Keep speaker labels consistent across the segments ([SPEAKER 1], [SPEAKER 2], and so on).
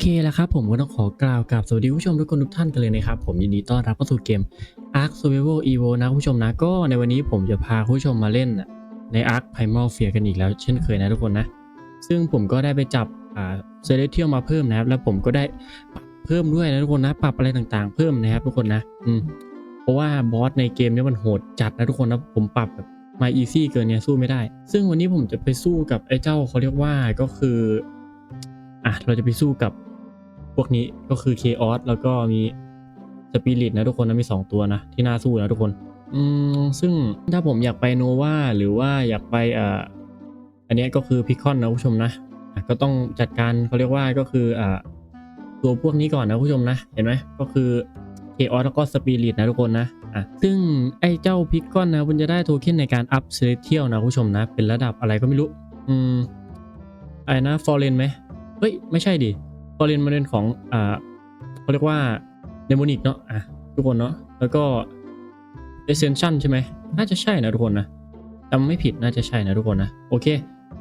[SPEAKER 1] เคแล้วครับผมก็ต้องขอกล่าวกับสวัสดีผู้ชมทุกคนทุกท่านกันเลยนะครับ ผมยินดีต้อนรับเข้าสู่เกม Ark Survival Evo นะคุณผู้ชมนะก็ในวันนี้ผมจะพาคุณผู้ชมมาเล่นใน Ark Primal Fear กันอีกแล้วเช่นเคยนะทุกคนนะ ซึ่งผมก็ได้ไปจับอ่าเซเลเทียลมาเพิ่มนะครับ แล้วผมก็ได้ปรับเพิ่มด้วยนะทุกคนนะปรับอะไรต่างๆ เพิ่มนะครับทุกคนนะอืมเพราะว่าบอสในเกมนี้มันโหดจัดนะทุกคนนะผมปรับแบบมาอีซี่เกินเนี่ยสู้ไม่ได้ ซึ่งวันนี้ผมจะไปสู้กับไอ้เจ้าเขาเรียกว่าก็คืออะเราจะไปสู้กับ วกนี้ก็คือ Chaos แล้วก็มีสปิริตนะทุกคนนะมี 2 ตัวนะ ที่น่าสู้นะทุกคน อืมซึ่งถ้าผมอยากไปโนวาหรือว่าอยากไปอ่าอันนี้ก็คือพิคอนนะผู้ชมนะก็ต้องจัดการเขาเรียกว่าก็คืออ่าตัวพวกนี้ก่อนนะผู้ชมนะ เห็นไหมก็คือ Chaos แล้วก็สปิริตนะทุกคนนะอะซึ่งไอ้เจ้าพิคอนนะมันจะได้โทเค็นในการอัพเซเลเทียลนะผู้ชมนะ เป็นระดับอะไรก็ไม่รู้ อืมอะไรนะฟอร์เรนไหมเฮ้ย ไม่ใช่ดิ ฟอร์เรนมันเป็นของอ่าเขาเรียกว่าเดโมนิกเนาะอะทุกคนเนาะแล้วก็เอเซนชั่นใช่ไหมน่าจะใช่นะทุกคนนะจำไม่ผิดน่าจะใช่นะทุกคนนะโอเค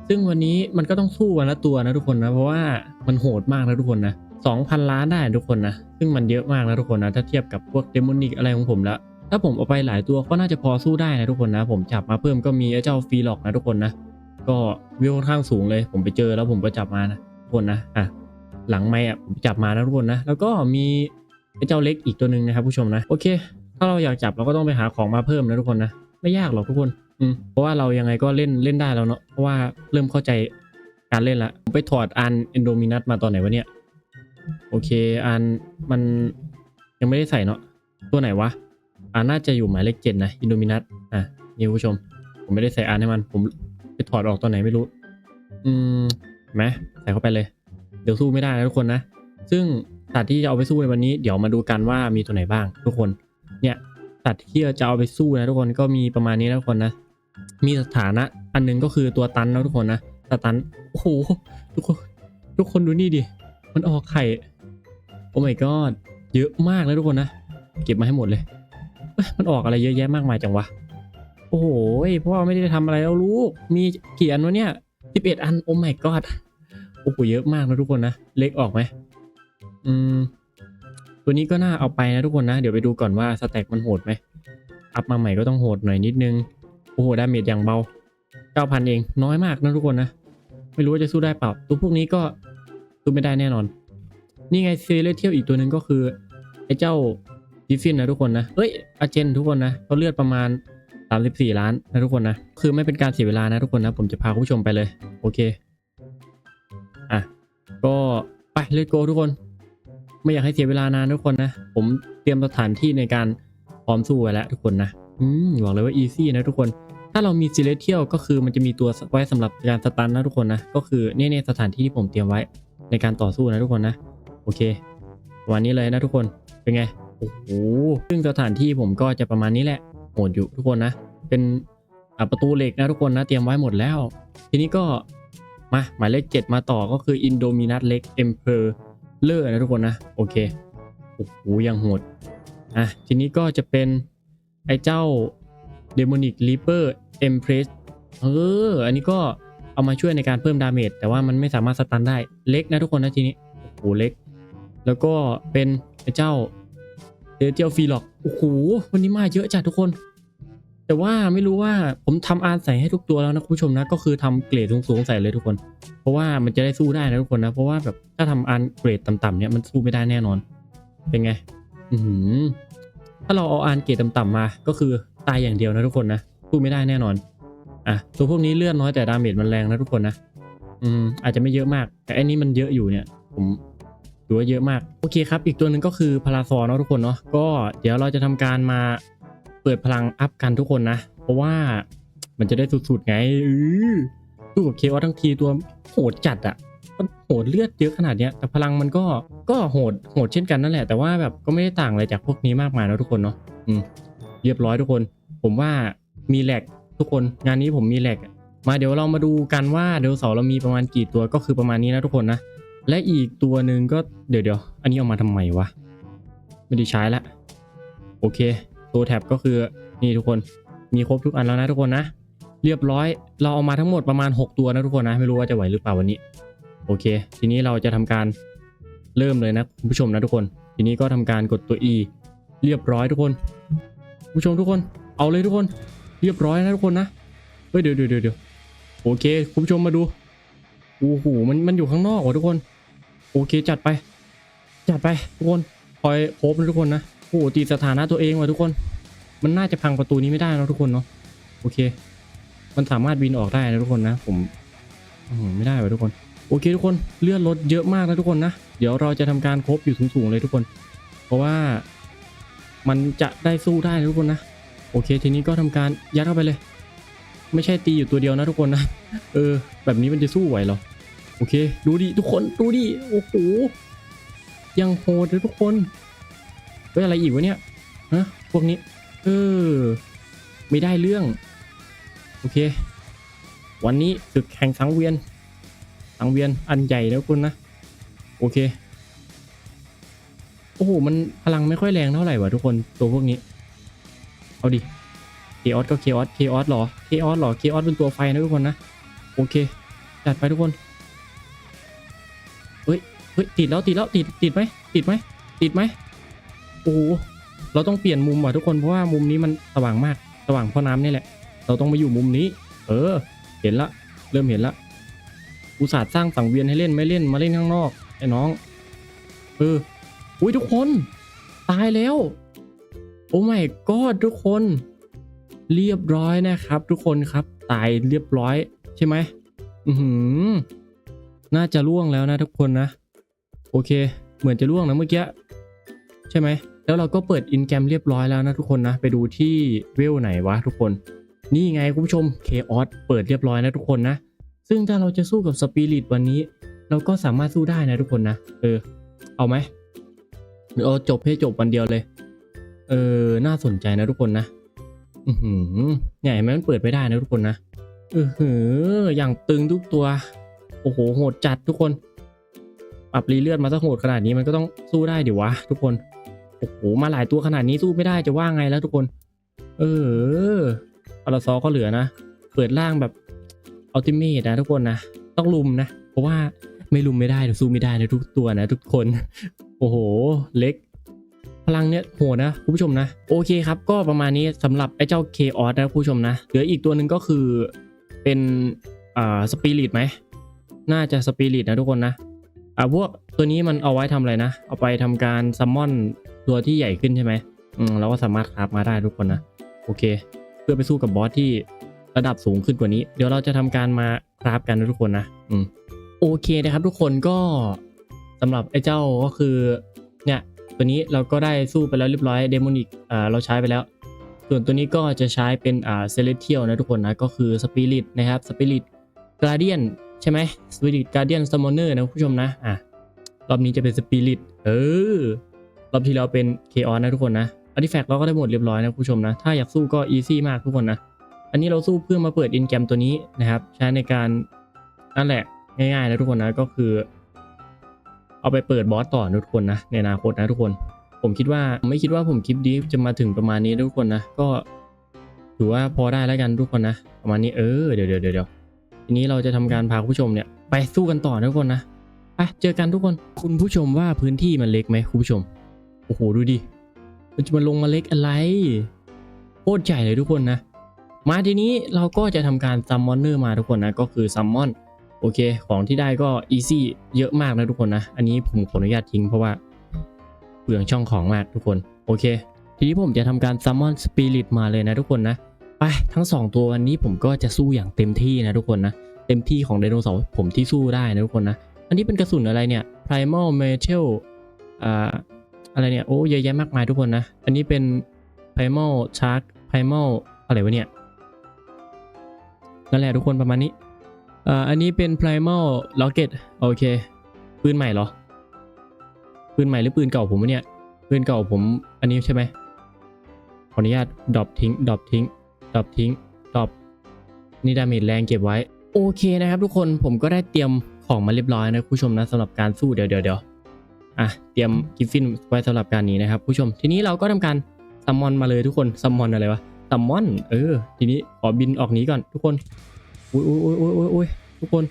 [SPEAKER 1] ซึ่งวันนี้มันก็ต้องสู้วันละตัวนะทุกคนนะเพราะว่ามันโหดมากนะทุกคนนะสองพันล้านได้ทุกคนนะซึ่งมันเยอะมากนะทุกคนนะถ้าเทียบกับพวกเดโมนิกอะไรของผมแล้วถ้าผมเอาไปหลายตัวก็น่าจะพอสู้ได้นะทุกคนนะ ผมจับมาเพิ่มก็มีไอ้เจ้าฟีล็อกนะทุกคนนะ ก็วิวค่อนข้างสูงเลย ผมไปเจอแล้วผมก็จับมานะทุกคนนะอะ หลังไม่ผมจับมานะทุกคนนะ แล้วก็มีไอ้เจ้าเล็กอีกตัวหนึ่งนะครับผู้ชมนะ โอเค ถ้าเราอยากจับเราก็ต้องไปหาของมาเพิ่มนะทุกคนนะ ไม่ยากหรอกทุกคนอืมเพราะว่าเรายังไงก็เล่นเล่นได้แล้วเนาะเพราะว่าเริ่มเข้าใจการเล่นละผมไปถอดอันเอนโดมินัสมาตอนไหนวะเนี่ยโอเคอันมันยังไม่ได้ใส่เนาะตัวไหนวะอ่าน่าจะอยู่หมายเลขเจ็ดนะอินโดมินัสอะนี่ผู้ชม ผมไม่ได้ใส่อันให้มัน ผมไปถอดออกตอนไหนไม่รู้ อืมเห็นไหมใส่เข้าไปเลย เดี๋ยวสู้ไม่ได้นะทุกคนนะ ซึ่งสัตว์ที่จะเอาไปสู้ในวันนี้ เดี๋ยวมาดูกันว่ามีตัวไหนบ้าง ทุกคน เนี่ยสัตว์ที่จะเอาไปสู้นะทุกคนก็มีประมาณนี้นะทุกคนนะ มีสถานะ อันหนึงก็คือตัวตันนะทุกคนนะสตัน โอ้โห ทุกคน ทุกคนดูนี่ดิ มันออกไข่ โอ้ my god เยอะมากเลยทุกคนนะ เก็บมาให้หมดเลย มันออกอะไรเยอะแยะมากมายจังวะ โอ้โหพ่อไม่ได้ทำอะไรแล้วลูก มีกี่อันวะเนี่ยสิบเอ็ดอัน โอ้ my god โอ้โหเยอะมากนะทุกคนนะ เล็กออกไหมอืม ตัวนี้ก็น่าเอาไปนะทุกคนนะ เดี๋ยวไปดูก่อนว่าสแต็กมันโหดไหม อัพมาใหม่ก็ต้องโหดหน่อยนิดนึง โอ้โหดาเมจอย่างเบา9,000เองน้อยมากนะทุกคนนะ ไม่รู้ว่าจะสู้ได้เปล่า ตัวพวกนี้ก็สู้ไม่ได้แน่นอน นี่ไงเซเลเทียลอีกตัวหนึ่งก็คือไอ้เจ้าดิฟินนะทุกคนนะ เอ้ยอาเจนทุกคนนะเขาเลือดประมาณ 34 ล้านนะทุกคนนะ คือไม่เป็นการเสียเวลานะทุกคนนะ ผมจะพาคุณผู้ชมไปเลย โอเค อะก็ไปเล t โกทุกคน ไม่อยากให้เสียเวลานานทุกคนนะ ผมเตรียมสถานที่ในการพร้อมสู้ไว้แล้วทุกคนนะอืมบอกเลยว่าอีซี่นะทุกคน ถ้าเรามีซิเลเทียลก็คือมันจะมีตัวไว้สำหรับการสตันนะทุกคนนะ ก็คือเนี่ยเนี่ยสถานที่ที่ผมเตรียมไว้ในการต่อสู้นะทุกคนนะ โอเค วันนี้เลยนะทุกคนเป็นไงโอ้โหซึ่งสถานที่ผมก็จะประมาณนี้แหละโหดอยู่ทุกคนนะ เป็นประตูเหล็กนะทุกคนนะ เตรียมไว้หมดแล้ว ทีนี้ก็ มาหมายเลขเจ็ดมาต่อก็คือ Indominus เล็ก Emperor เลอร์นะทุกคนนะ โอเคโอ้โหยังโหดอะทีนี้ก็จะเป็นไอ้เจ้า Demonic Reaper Empress เออ อันนี้ก็เอามาช่วยในการเพิ่มดาเมจแต่ว่ามันไม่สามารถสตันได้เล็กนะทุกคนนะทีนี้โอ้โหเล็ก แล้วก็เป็นไอ้เจ้าเดเจียวฟีล็อกโอ้โหวันนี้มาเยอะจัดทุกคน แต่ว่าไม่รู้ว่าผมทำอาร์ใส่ให้ทุกตัวแล้วนะคุณผู้ชมนะ ก็คือทำเกรดสูงๆใส่เลยทุกคน เพราะว่ามันจะได้สู้ได้นะทุกคนนะ เพราะว่าแบบถ้าทำอาร์เกรดต่ำๆเนี่ยมันสู้ไม่ได้แน่นอน เป็นไง อืถ้าเราเอาอาร์เกรดต่ำๆมา ก็คือตายอย่างเดียวนะทุกคนนะสู้ไม่ได้แน่นอน อะตัวพวกนี้เลื่อดน้อยแต่ดาเมจมันแรงนะทุกคนนะ อืมอาจจะไม่เยอะมาก แต่อันนี้มันเยอะอยู่เนี่ย ผมถือว่าเยอะมาก โอเคครับ อีกตัวหนึ่งก็คือพาราซอเนาะทุกคนเนาะ ก็เดี๋ยวเราจะทำการมา เปิดพลังอัพกันทุกคนนะ เพราะว่ามันจะได้สุดๆไงอือสู้กับเคอทั้งทีตัวโหดจัดอะมันโหดเลือดเยอะขนาดเนี้ย แต่พลังมันก็ก็โหดโหดเช่นกันนั่นแหละแต่ว่าแบบก็ไม่ได้ต่างอะไรจากพวกนี้มากมายนะทุกคนเนาะอืมเรียบร้อยทุกคน ผมว่ามีแหลกทุกคนงานนี้ผมมีแหลกมาเดี๋ยวเรามาดูกันว่าเดลเสาร์เรามีประมาณกี่ตัวก็คือประมาณนี้นะทุกคนนะและอีกตัวหนึ่งก็เดี๋ยวเดี๋ยวอันนี้เอามาทำไมวะไม่ได้ใช้ละโอเค ตัวแท็บก็คือนี่ทุกคนมีครบทุกอันแล้วนะทุกคนนะ เรียบร้อย เราเอามาทั้งหมดประมาณ 6 ตัวนะทุกคนนะ ไม่รู้ว่าจะไหวหรือเปล่าวันนี้ โอเค ทีนี้เราจะทำการเริ่มเลยนะคุณผู้ชมนะทุกคน ทีนี้ก็ทำการกดตัว E เรียบร้อยทุกคนผู้ชมทุกคน เอาเลยทุกคน เรียบร้อยนะทุกคนนะเฮ้ยเดี๋ยวเดี๋ยวเดี๋ยวโอเคคุณผู้ชมมาดูโอ้โหมันมันอยู่ข้างนอกว่ะทุกคน โอเคจัดไป จัดไปทุกคนคอยโคบนะทุกคนนะ โอ้โหตีสถานะตัวเองว่ะทุกคน มันน่าจะพังประตูนี้ไม่ได้นะทุกคนเนาะโอเค มันสามารถบินออกได้นะทุกคนนะ ผมไม่ได้ว่ะทุกคน โอเคทุกคนเลื่อนรถเยอะมากนะทุกคนนะเดี๋ยวเราจะทำการโคบอยู่สูงๆเลยทุกคน เพราะว่ามันจะได้สู้ได้นะทุกคนนะโอเค ทีนี้ก็ทำการยัดเข้าไปเลย ไม่ใช่ตีอยู่ตัวเดียวนะทุกคนนะเออ แบบนี้มันจะสู้ไหวหรอโอเค ดูดิทุกคนดูดิโอ้โหยังโหดเลยทุกคน เฮ้ยอะไรอีกวะเนี่ยฮะพวกนี้เออไม่ได้เรื่อง โอเค วันนี้ศึกแข่งสังเวียน สังเวียนอันใหญ่นะคุณนะ โอเค โอ้โห มันพลังไม่ค่อยแรงเท่าไหร่วะทุกคนตัวพวกนี้ เอาดิเคออสก็เคออสเคออสหรอเคออสหรอเคออสเป็นตัวไฟนะทุกคนนะ โอเค จัดไปทุกคน เฮ้ย เฮ้ย ติดแล้วติดแล้วติดติดไหมติดไหมติดไหม โอ้เราต้องเปลี่ยนมุมว่ะทุกคนเพราะว่ามุมนี้มันสว่างมากสว่างเพราะน้ำนี่แหละ เราต้องมาอยู่มุมนี้ เออ เห็นละ เริ่มเห็นละอุตส่าห์สร้างสังเวียนให้เล่นไม่เล่นมาเล่นข้างนอกไอ้น้อง เอออุ้ยทุกคน ตายแล้ว โอ้ไม่กอดทุกคน เรียบร้อยนะครับ ทุกคนครับ ตายเรียบร้อยใช่ไหมอือหือ น่าจะล่วงแล้วนะทุกคนนะ โอเค เหมือนจะล่วงนะเมื่อกี้ใช่ไหม แล้วเราก็เปิดอินแกมเรียบร้อยแล้วนะทุกคนนะ ไปดูที่เวลไหนวะทุกคน นี่ไงคุณผู้ชมเคออสเปิดเรียบร้อยนะทุกคนนะ ซึ่งถ้าเราจะสู้กับสปิริตวันนี้ เราก็สามารถสู้ได้นะทุกคนนะ เออ เอาไหมหรือเอาจบให้จบวันเดียวเลย เออ น่าสนใจนะทุกคนนะ อือหือเนี่ไหมมันเปิดไม่ได้นะทุกคนนะเออหือ อย่างตึงทุกตัว โอ้โห โหดจัดทุกคน ปรับรีเลือดมาสักโหดขนาดนี้มันก็ต้องสู้ได้ดิวะทุกคน โอ้โหมาหลายตัวขนาดนี้สู้ไม่ได้จะว่าไงแล้วทุกคน เออปาราซอก็เหลือนะ เปิดร่างแบบอัลติเมทนะทุกคนนะ ต้องลุมนะ เพราะว่าไม่ลุมไม่ได้เดี๋ยวสู้ไม่ได้นะทุกตัวนะทุกคน โอ้โห เล็ก พลังเนี้ยโหนะคุณผู้ชมนะ โอเคครับ ก็ประมาณนี้สำหรับไอ้เจ้าเคออสนะคุณผู้ชมนะ เหลืออีกตัวหนึ่งก็คือเป็นอ่าสปิริตไหม น่าจะสปิริตนะทุกคนนะอ่าพวกตัวนี้มันเอาไว้ทำอะไรนะ เอาไปทำการซัมมอน ตัวที่ใหญ่ขึ้นใช่ไหมอืมเราก็สามารถคราฟมาได้ทุกคนนะโอเค เพื่อไปสู้กับบอสที่ระดับสูงขึ้นกว่านี้ เดี๋ยวเราจะทำการมาคราฟกันนะทุกคนนะอืมโอเคนะครับ ทุกคนก็สำหรับไอ้เจ้าก็คือเนี่ยตัวนี้เราก็ได้สู้ไปแล้วเรียบร้อยเดมอนิกอ่าเราใช้ไปแล้วส่วนตัวนี้ก็จะใช้เป็นอ่าเซเลเทียลนะทุกคนนะก็คือสปิริตนะครับสปิริตกราเดียนใช่ไหมสปิริตกราเดียนซัมมอนเนอร์นะคุณผู้ชมนะอะรอบนี้จะเป็นสปิริตเออ รอบที่เราเป็นเคออนะทุกคนนะอาร์ติแฟกต์เราก็ได้หมดเรียบร้อยนะผู้ชมนะ ถ้าอยากสู้ก็อีซี่มากทุกคนนะ อันนี้เราสู้เพื่อมาเปิดอินแกมตัวนี้นะครับ ใช้ในการนั่นแหละง่ายๆนะทุกคนนะก็คือ เอาไปเปิดบอสต่อนะทุกคนนะในอนาคตนะทุกคน ผมคิดว่าไม่คิดว่าผมคลิปนี้จะมาถึงประมาณนี้ทุกคนนะก็ถือว่าพอได้แล้วกันทุกคนนะ ประมาณนี้เออเดี๋ยวเดี๋ยวเดี๋ยวทีนี้เราจะทำการพาผู้ชมเนี่ยไปสู้กันต่อทุกคนนะไปเจอกันทุกคน คุณผู้ชมว่าพื้นที่มันเล็กไหมคุณผู้ชม โอ้โห ดูดิ มันจะมาลงมาเล็กอะไรโคตรใหญ่เลยทุกคนนะ มาทีนี้เราก็จะทำการซัมมอนเนอร์มาทุกคนนะ ก็คือซัมมอนโอเค ของที่ได้ก็อีซี่เยอะมากนะทุกคนนะ อันนี้ผมขออนุญาตทิ้งเพราะว่าเปลืองช่องของมากทุกคน โอเค ทีนี้ผมจะทำการซัมมอนสปิริตมาเลยนะทุกคนนะ ไปทั้ง 2 ตัววันนี้ผมก็จะสู้อย่างเต็มที่นะทุกคนนะ เต็มที่ของไดโนเสาร์ผมที่สู้ได้นะทุกคนนะ อันนี้เป็นกระสุนอะไรเนี่ย primal metal อ่า อะไรเนี่ย โอ้เยอะแยะมากมายทุกคนนะ อันนี้เป็น primal shark primal อะไรวะเนี่ย นั่นแหละทุกคนประมาณนี้ อ่า อันนี้เป็น primal rocket โอเค ปืนใหม่เหรอ ปืนใหม่หรือปืนเก่าผมวะเนี่ย ปืนเก่าผม อันนี้ใช่ไหมขออนุญาตดรอปทิ้งดรอปทิ้งดรอปทิ้งดรอปนี่ดาเมจแรงเก็บไว้ โอเคนะครับทุกคนผมก็ได้เตรียมของมาเรียบร้อยนะคุณผู้ชมนะสำหรับการสู้เดี๋ยวเดี๋ยวเดี๋ยว อะเตรียมกิฟฟินไว้สำหรับการนี้นะครับผู้ชมทีนี้เราก็ทำการซัมมอนมาเลยทุกคนซัมมอนอะไรวะซัมมอนเออ ทีนี้ขอบินออกนี้ก่อนทุกคนอุ้ยอุ้ยอุ้ยอุ้ยอุ้ยทุกคน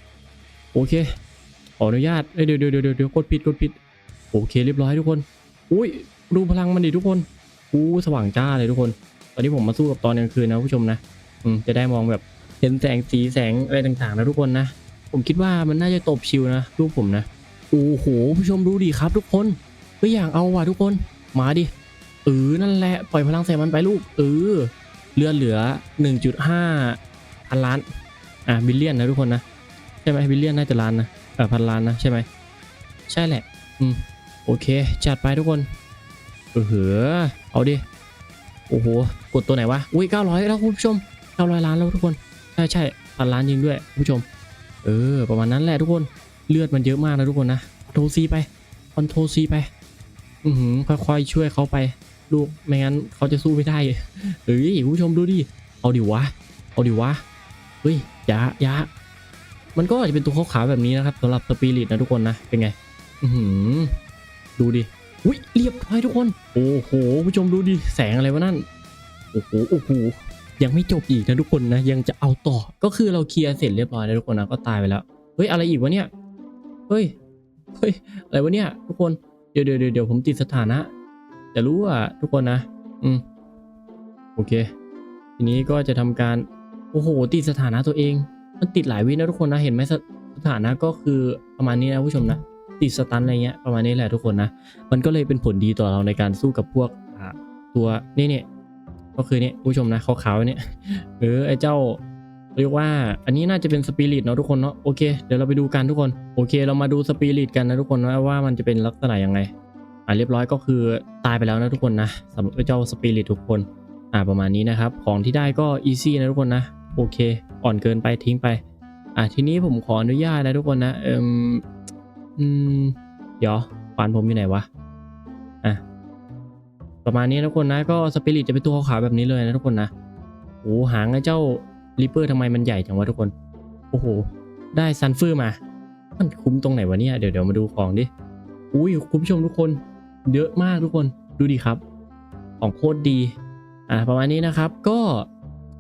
[SPEAKER 1] โอเคขออนุญาตเอ้ยเดี๋ยวเดี๋ยวเดี๋ยวเดี๋ยวกดผิดกดผิดโอเคเรียบร้อยทุกคน อุ้ยดูพลังมันดิทุกคนอู้สว่างจ้าเลยทุกคน ตอนนี้ผมมาสู้กับตอนกลางคืนนะผู้ชมนะอืมจะได้มองแบบเห็นแสงสีแสงอะไรต่างๆนะทุกคนนะ ผมคิดว่ามันน่าจะตบชิวนะรูปผมนะ โอ้โหผู้ชมดูดิครับทุกคนก็อย่างเอาว่ะทุกคน มาดิเออนั่นแหละปล่อยพลังใส่มันไปลูกเออเลือดเหลือ 1.5พันล้านอะบิลเลียนนะทุกคนนะใช่ไหมบิลเลียนน่าจะล้านนะเออพันล้านนะใช่ไหมใช่แหละอืมโอเค จัดไปทุกคนเออเหอเอาดิโอ้โหกดตัวไหนวะอุ้ย900 แล้วคุณผู้ชม 900 ล้านแล้วทุกคน ใช่ใช่พันล้านจริงด้วยคุณผู้ชม เออ ประมาณนั้นแหละทุกคน เลือดมันเยอะมากนะทุกคนนะโทรซีไปคอนโทรซีไป อือหือค่อยๆช่วยเขาไปลูกไม่งั้นเขาจะสู้ไม่ได้เอ้ยคุณผู้ชมดูดิเอาดิวะเอาดิวะเฮ้ยยาอยามันก็อาจจะเป็นตัวขาวๆแบบนี้นะครับสำหรับสปิริตนะทุกคนนะเป็นไง อือหือดูดิอุ้ยเรียบร้อยทุกคน โอ้โหผู้ชมดูดิแสงอะไรวะนั่นโอ้โหโอ้โหยังไม่จบอีกนะทุกคนนะ ยังจะเอาต่อก็คือเราเคลียร์เสร็จเรียบร้อยแล้วทุกคนนะก็ตายไปแล้วเฮ้ยอะไรอีกวะเนี่ย เฮ้ย เฮ้ย อะไรวะเนี่ย ทุกคน เดี๋ยวเดี๋ยวเดี๋ยวผมติดสถานะ จะรู้ว่าทุกคนนะ อืม โอเค ทีนี้ก็จะทำการ โอ้โห ติดสถานะตัวเอง มันติดหลายวินะทุกคนนะ เห็นไหมสถานะก็คือประมาณนี้นะผู้ชมนะ ติดสตันอะไรเงี้ย ประมาณนี้แหละทุกคนนะ มันก็เลยเป็นผลดีต่อเราในการสู้กับพวกตัวนี่เนี่ยก็คือเนี่ยผู้ชมนะขาวๆเนี่ยเออไอ้เจ้า เรียกว่าอันนี้น่าจะเป็นสปิริตเนาะทุกคนเนาะโอเคเดี๋ยวเราไปดูกันทุกคนโอเค เรามาดูสปิริตกันนะทุกคนนะว่ามันจะเป็นลักษณะยังไงอ่าเรียบร้อยก็คือตายไปแล้วนะทุกคนนะสำหรับเจ้าสปิริตทุกคนอ่าประมาณนี้นะครับของที่ได้ก็อีซี่นะทุกคนนะโอเค อ่อนเกินไปทิ้งไปอะทีนี้ผมขออนุญาตนะทุกคนนะเอิมอืมเดี๋ยวปานผมอยู่ไหนวะอะประมาณนี้นะทุกคนนะก็สปิริตจะเป็นตัวขาวแบบนี้เลยนะทุกคนนะโอ้หางไอ้เจ้า ริปเปอร์ทำไมมันใหญ่จังวะทุกคน โอ้โห ได้ซันเฟอร์มา มันคุ้มตรงไหนวะเนี่ย เดี๋ยวเดี๋ยวมาดูของดิ อุ้ยคุณผู้ชมทุกคน เยอะมากทุกคน ดูดิครับ ของโคตรดี อ่า ประมาณนี้นะครับ ก็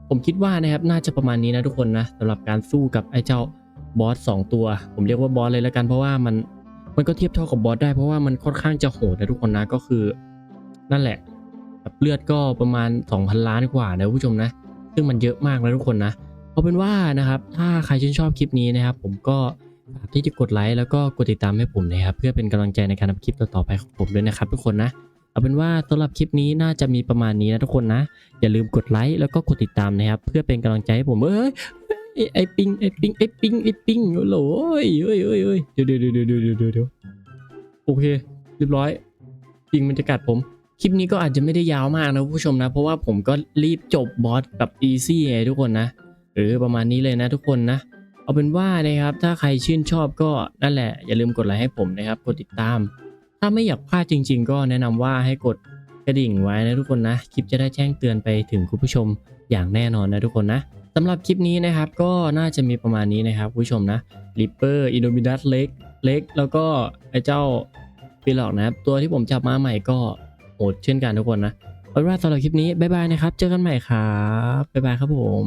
[SPEAKER 1] ผมคิดว่านะครับ น่าจะประมาณนี้นะทุกคนนะสำหรับการสู้กับไอ้เจ้าบอสสองตัว ผมเรียกว่าบอสเลยแล้วกัน เพราะว่ามัน มันก็เทียบเท่ากับบอสได้เพราะว่ามันค่อนข้างจะโหดนะทุกคนนะ ก็คือ นั่นแหละเลือดก็ประมาณ 2,000 ล้านกว่านะผู้ชมนะ ซึ่งมันเยอะมากนะทุกคนนะเอาเป็นว่านะครับถ้าใครชื่นชอบคลิปนี้นะครับ ผมก็ฝากที่จะกดไลค์แล้วก็กดติดตามให้ผมนะครับเพื่อเป็นกำลังใจในการทำคลิปต่อๆไปของผมด้วยนะครับ ทุกคนนะเอาเป็นว่าสำหรับคลิปนี้น่าจะมีประมาณนี้นะทุกคนนะ อย่าลืมกดไลค์แล้วก็กดติดตามนะครับ เพื่อเป็นกำลังใจให้ผมเอ้ยไอปิงไอปิงไอปิงไอปิงโอ้โหเอ้ยเอ้ยเอ้ยเอ้ยเดี๋ยวเดี๋ยเดี๋ยวเดี๋ยวเดี๋ยวเดี๋ยวเดี๋ยวโอเคเรียบร้อยปิงมันจะกัดผม คลิปนี้ก็อาจจะไม่ได้ยาวมากนะผู้ชมนะ เพราะว่าผมก็รีบจบบอสแบบอีซี่ไงทุกคนนะเออประมาณนี้เลยนะทุกคนนะ เอาเป็นว่านะครับ ถ้าใครชื่นชอบก็นั่นแหละ อย่าลืมกดไลค์ให้ผมนะครับ กดติดตาม ถ้าไม่อยากพลาดจริง ๆ ก็แนะนำว่าให้กดกระดิ่งไว้นะทุกคนนะ คลิปจะได้แจ้งเตือนไปถึงคุณผู้ชมอย่างแน่นอนนะทุกคนนะสำหรับคลิปนี้นะครับก็น่าจะมีประมาณนี้นะครับผู้ชมนะริปเปอร์อินโดมินัสเล็กเล็กแล้วก็ไอ้เจ้าปีหลอกนะครับตัวที่ผมจับมาใหม่ก็ โหดเช่นกันทุกคนนะเอาเป็นว่าสำหรับคลิปนี้บ๊ายบายนะครับ เจอกันใหม่ครับบ๊ายบายครับผม